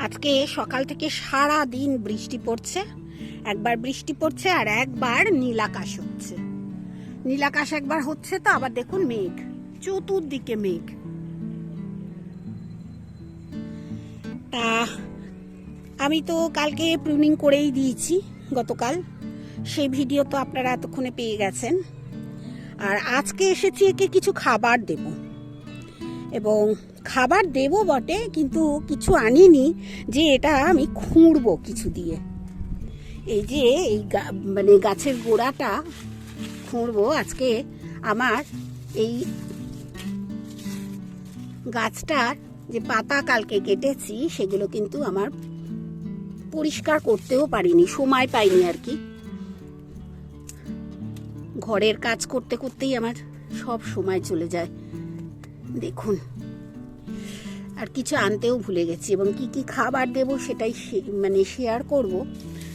আজকে সকাল থেকে সারা দিন বৃষ্টি পড়ছে। একবার বৃষ্টি পড়ছে আর একবার নীলাকাশ হচ্ছে। নীলাকাশ একবার হচ্ছে তো, আবার দেখুন মেঘ, চতুর্দিকে মেঘ। তা, আমি তো কালকে প্রুনিং করেই দিয়েছি গতকাল। সেই ভিডিও তো আপনারা এতক্ষণে পেয়ে গেছেন। আর আজকে এসেছি একে কিছু খাবার দেব। এবং খাবার দেব বটে, কিন্তু কিছু আনিনি, যে এটা আমি খুঁড়বো কিছু দিয়ে। এই যে এই মানে গাছের গোড়াটা খুঁড়বো আজকে আমার এই গাছটার যে পাতা কালকে কেটেছি, সেগুলো কিন্তু আমার পরিষ্কার করতেও পারিনি, সময় পাইনি আর কি। ঘরের কাজ করতে করতেই আমার সব সময় চলে যায়। দেখুন। আর কিছু আনতেও ভুলে গেছি এবং কি কি খাবার দেব সেটাই মানে শেয়ার করব।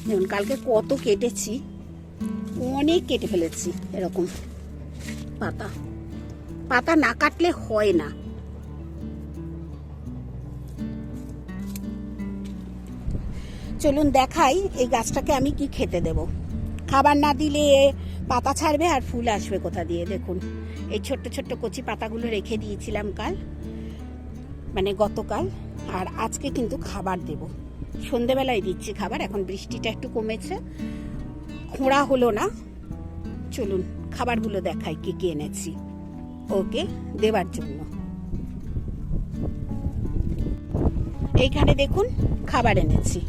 যেমন কালকে কত কেটেছি, অনেক কেটে ফেলেছি এরকম পাতা। পাতা না কাটলে হয় না। চলুন দেখাই এই গাছটাকে আমি কি খেতে দেব। খাবার না দিলে পাতা ছাড়বে আর ফুল আসবে কোথা দিয়ে? দেখুন, এই ছোট্ট ছোট্ট কচি পাতাগুলো রেখে দিয়েছিলাম কাল। মানে গতকাল, আর আজকে কিন্তু খাবার দেব। সন্ধেবেলায় দিচ্ছি খাবার, এখন বৃষ্টিটা একটু কমেছে। খোঁড়া হলো না। চলুন, খাবারগুলো দেখাই কি কি এনেছি। ওকে, দেবার জন্য। এইখানে দেখুন, খাবার এনেছি।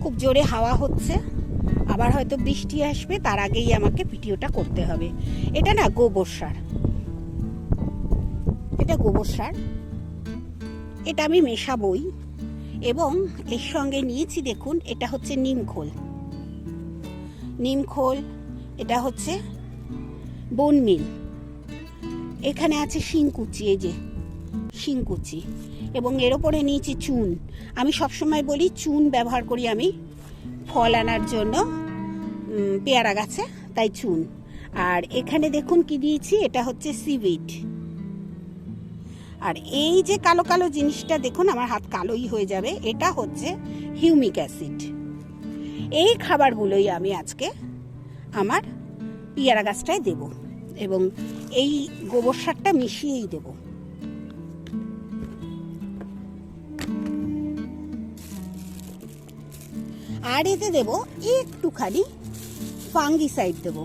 খুব জোরে হাওয়া হচ্ছে। আবার হয়তো বৃষ্টি আসবে, তার আগেই আমাকে ভিডিওটা করতে হবে। এটা না গোবর সার। এটা গোবর সার। এটা আমি মেশাবই। এবং এর সঙ্গে নিয়েছি দেখুন, এটা হচ্ছে নিমখোল নিমখোল এটা হচ্ছে বনমিল এখানে আছে শিংকুচি, এই যে শিংকুচি। এবং এর ওপরে নিয়েছি চুন। আমি সবসময় বলি চুন ব্যবহার করি আমি ফল আনার জন্য পেয়ারা গাছে, তাই চুন। আর এখানে দেখুন কি দিয়েছি, এটা হচ্ছে সিভিড আর এই যে কালো কালো জিনিসটা দেখুন, আমার হাত কালোই হয়ে যাবে। এটা হচ্ছে হিউমিক অ্যাসিড। এই খাবারগুলোই আমি আজকে আমার পেয়ারা গাছটায় দেব এবং এই গোবর সারটা মিশিয়েই দেবো। আর এতে দেব একটুখানি ফাঙ্গিসাইড দেব।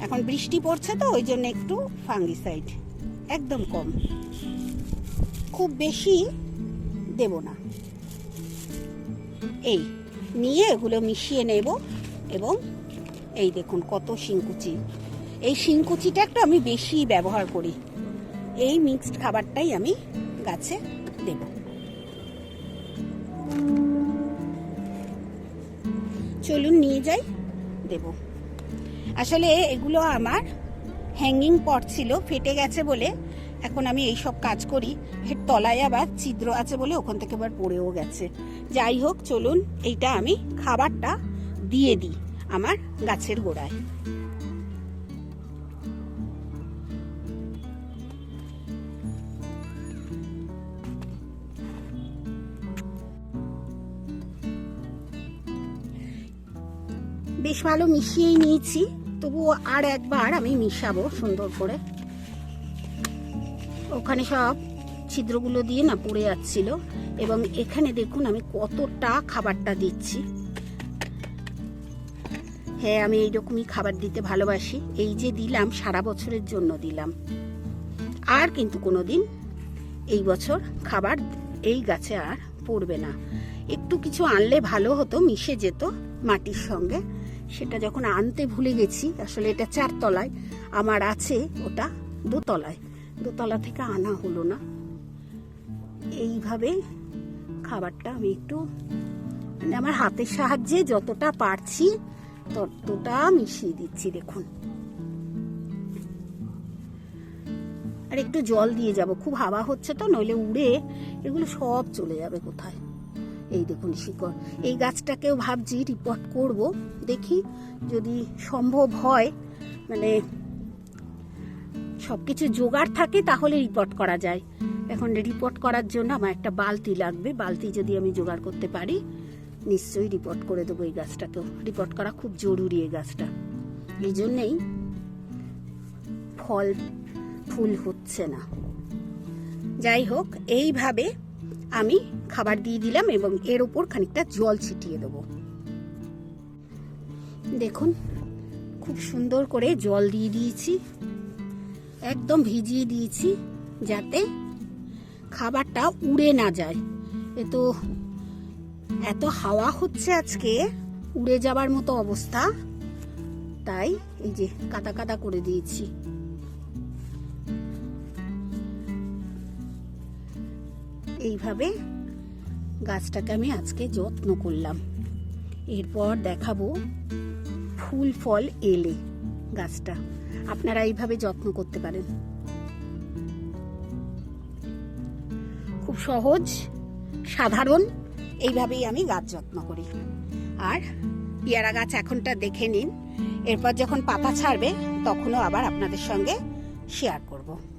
এখন বৃষ্টি পড়ছে তো, ওই জন্য একটু ফাঙ্গিসাইড। একদম কম। খুব বেশি দেব না। এই নিয়ে এগুলো মিশিয়ে নেব এবং এই দেখুন কত শিংকুচি। এই শিংকুচিটা একটু আমি বেশি ব্যবহার করি। এই মিক্সড খাবারটাই আমি গাছে দেবো। চলুন নিয়ে যাই, দেব। আসলে এগুলো আমার হ্যাঙ্গিং পট ছিল, ফেটে গেছে বলে এখন আমি এই সব কাজ করি। এর তলায় আবার ছিদ্র আছে বলে ওখান থেকে আবার পড়েও গেছে। যাই হোক, চলুন, এইটা আমি খাবারটা দিয়ে দিই আমার গাছের গোড়ায়। বেশ ভালো মিশিয়েই নিয়েছি। তবুও আর একবার আমি মিশাবো সুন্দর করে। ওখানে সব ছিদ্রগুলো দিয়ে না পড়ে যাচ্ছিল এবং এখানে দেখুন আমি কতটা খাবারটা দিচ্ছি। হ্যাঁ আমি এইরকমই খাবার দিতে ভালোবাসি। এই যে দিলাম, সারা বছরের জন্য দিলাম। আর কিন্তু কোনো দিন এই বছর খাবার এই গাছে আর পড়বে না। একটু কিছু আনলে ভালো হতো, মিশে যেত মাটির সঙ্গে। সেটা যখন আনতে ভুলে গেছি, আসলে এটা চারতলায় আমার আছে ওটা দোতলায়। দোতলা থেকে আনা হলো না। এইভাবে খাবারটা আমি একটু মানে আমার হাতের সাহায্যে যতটা পারছি, ততটা মিশিয়ে দিচ্ছি, দেখুন। আর একটু জল দিয়ে যাব, খুব হাওয়া হচ্ছে তো, নইলে উড়ে এগুলো সব চলে যাবে কোথায়? এই দেখুন শিকড়। এই গাছটাকেও ভাবছি রিপোর্ট করব, দেখি যদি সম্ভব হয় মানে সব কিছু জোগাড় থাকে তাহলে রিপোর্ট করা যায়। এখন রিপোর্ট করার জন্য আমার একটা বালতি লাগবে, বালতি যদি আমি জোগাড় করতে পারি, নিশ্চয়ই রিপোর্ট করে দেবো এই গাছটাকেও। রিপোর্ট করা খুব জরুরি এই গাছটা। এই জন্যেই ফল, ফুল হচ্ছে না। যাই হোক, এইভাবে আমি খাবার দিয়ে দিলাম এবং এর উপর খানিকটা জল ছিটিয়ে দেবো। দেখুন, খুব সুন্দর করে জল দিয়ে দিয়েছি। একদম ভিজিয়ে দিয়েছি যাতে খাবারটা উড়ে না যায়। এ তো এত হাওয়া হচ্ছে আজকে, উড়ে যাবার মতো অবস্থা। তাই এই যে কাদা কাদা করে দিয়েছি। এইভাবে গাছটাকে আমি আজকে যত্ন করলাম। এরপর দেখাবো ফুল ফল এলে গাছটা। আপনারা এইভাবে যত্ন করতে পারেন। খুব সহজ, সাধারণ, এইভাবেই আমি গাছ যত্ন করি। আর পেয়ারা গাছ এখনটা দেখে নিন। এরপর যখন পাতা ছাড়বে, তখনও আবার আপনাদের সঙ্গে শেয়ার করব।